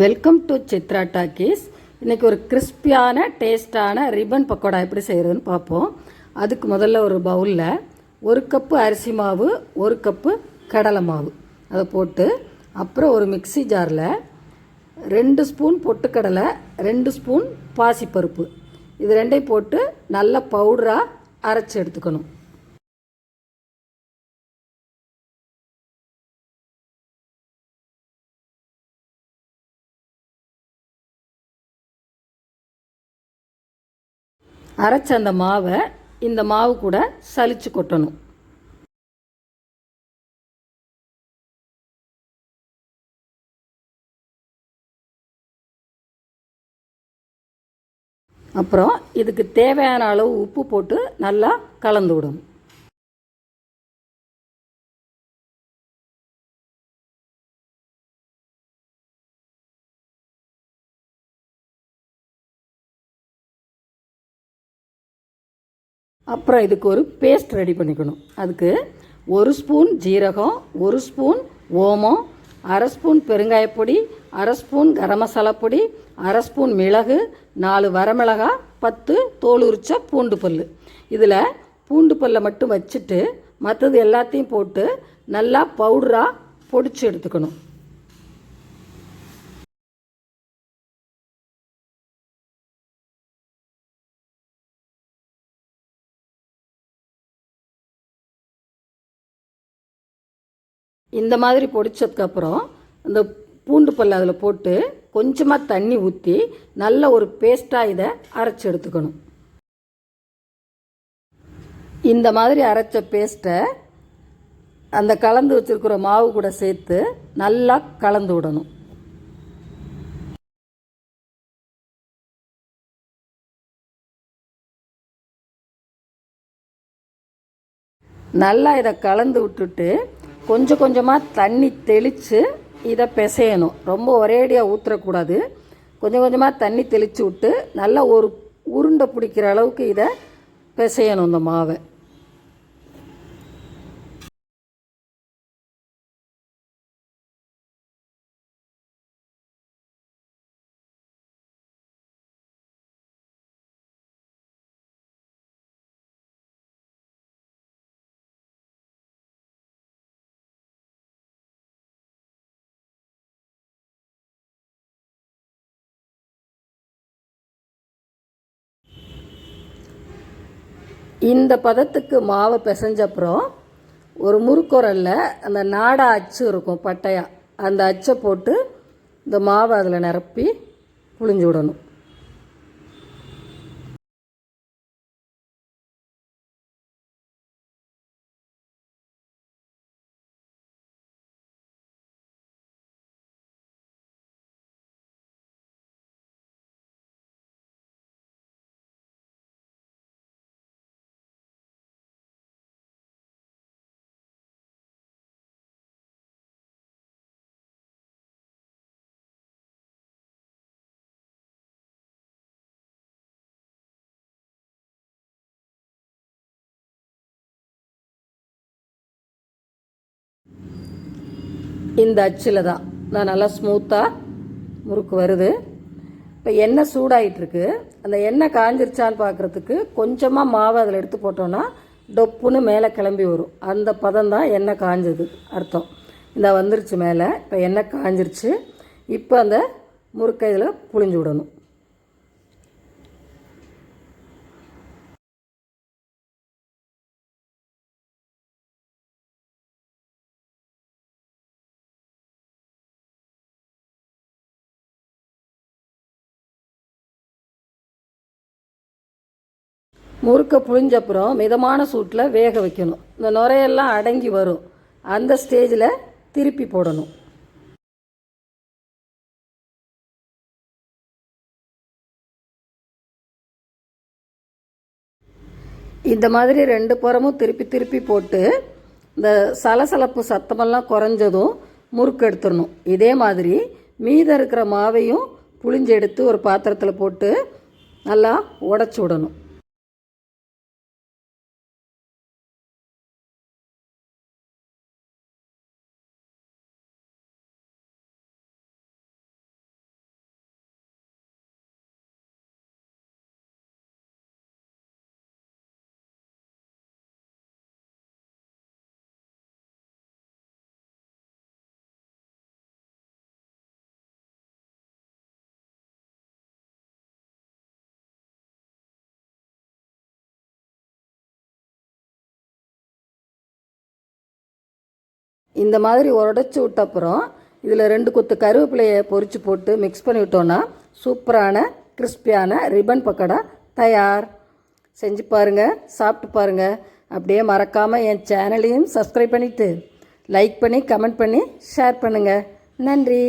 Welcome to Chitra talkies இன்றைக்கி ஒரு கிறிஸ்பியான டேஸ்டான ரிப்பன் பக்கோடா எப்படி செய்கிறதுன்னு பார்ப்போம். அதுக்கு முதல்ல ஒரு பவுலில் ஒரு கப்பு அரிசி மாவு ஒரு கப்பு கடலை மாவு. அதை போட்டு அப்புறம் ஒரு மிக்ஸி ஜாரில் ரெண்டு ஸ்பூன் பொட்டுக்கடலை ரெண்டு ஸ்பூன் பாசிப்பருப்பு. இது ரெண்டையும் போட்டு நல்ல பவுடராக அரைச்சி எடுத்துக்கணும். அரைச்ச அந்த மாவை இந்த மாவு கூட சலிச்சு கொட்டணும். அப்புறம் இதுக்கு தேவையான அளவு உப்பு போட்டு நல்லா கலந்து விடணும். அப்புறம் இதுக்கு ஒரு பேஸ்ட் ரெடி பண்ணிக்கணும். அதுக்கு ஒரு ஸ்பூன் ஜீரகம் ஒரு ஸ்பூன் ஓமம் அரை ஸ்பூன் பெருங்காயப்பொடி அரை ஸ்பூன் கரம் மசாலா பொடி அரை ஸ்பூன் மிளகு நாலு வரமிளகா பத்து தோல் உரிச்ச பூண்டு பல் இதில் பூண்டு பல்லை மட்டும் வச்சுட்டு மற்றது எல்லாத்தையும் போட்டு நல்லா பவுடராக பொடிச்சு எடுத்துக்கணும். இந்த மாதிரி பொடிச்சதுக்கப்புறம் இந்த பூண்டு பல் அதில் போட்டு கொஞ்சமாக தண்ணி ஊற்றி நல்ல ஒரு பேஸ்ட்டாக இதை அரைச்சி எடுத்துக்கணும். இந்த மாதிரி அரைச்ச பேஸ்ட்டை அந்த கலந்து வச்சுருக்கிற மாவு கூட சேர்த்து நல்லா கலந்து விடணும். நல்லா இதை கலந்து விட்டுட்டு கொஞ்சம் கொஞ்சமாக தண்ணி தெளித்து இதை பிசையணும். ரொம்ப ஒரேடியாக ஊற்றக்கூடாது கொஞ்சம் கொஞ்சமாக தண்ணி தெளித்து விட்டு நல்லா ஒரு உருண்டை பிடிக்கிற அளவுக்கு இதை பிசையணும் இந்த மாவை. இந்த பதத்துக்கு மாவை பிசைஞ்சப்புறம் ஒரு முறுக்குரலில் அந்த நாடா அச்சு இருக்கும் பட்டையாக அந்த அச்சை போட்டு இந்த மாவை அதில் நிரப்பி புழிஞ்சு விடணும். இந்த அச்சில் தான். நான் நல்லா ஸ்மூத்தாக முறுக்கு வருது. இப்போ எண்ணெய் சூடாயிட்டிருக்கு. அந்த எண்ணெய் காஞ்சிருச்சான்னு பார்க்குறதுக்கு கொஞ்சமாக மாவு அதில் எடுத்து போட்டோன்னா டொப்புன்னு மேலே கிளம்பி வரும். அந்த பதம் தான் எண்ணெய் காஞ்சது. அர்த்தம். இந்த வந்துருச்சு மேலே. இப்போ எண்ணெய் காஞ்சிருச்சு. இப்போ அந்த முறுக்கை இதில் புழிஞ்சு விடணும். முறுக்க புழிஞ்சப்புறம் மிதமான சூட்டில் வேக வைக்கணும். இந்த நுரையெல்லாம் அடங்கி வரும். அந்த ஸ்டேஜில் திருப்பி போடணும். இந்த மாதிரி ரெண்டு புறமும் திருப்பி திருப்பி போட்டு இந்த சலசலப்பு சத்தமெல்லாம் குறைஞ்சதும் முறுக்கு எடுத்துடணும். இதே மாதிரி மீதம் இருக்கிற மாவையும் புளிஞ்செடுத்து ஒரு பாத்திரத்தில் போட்டு நல்லா உடச்சி விடணும். இந்த மாதிரி உடச்சி விட்டப்புறம் இதில் ரெண்டு கொத்து கருவேப்பிலையை பொறிச்சு போட்டு மிக்ஸ் பண்ணி விட்டோன்னா சூப்பரான கிறிஸ்பியான ரிப்பன் பக்கோடா தயார். செஞ்சு பாருங்கள் சாப்பிட்டு பாருங்கள் அப்படியே மறக்காமல் என் சேனலையும் சப்ஸ்கிரைப் பண்ணிவிட்டு லைக் பண்ணி கமெண்ட் பண்ணி ஷேர் பண்ணுங்கள் நன்றி.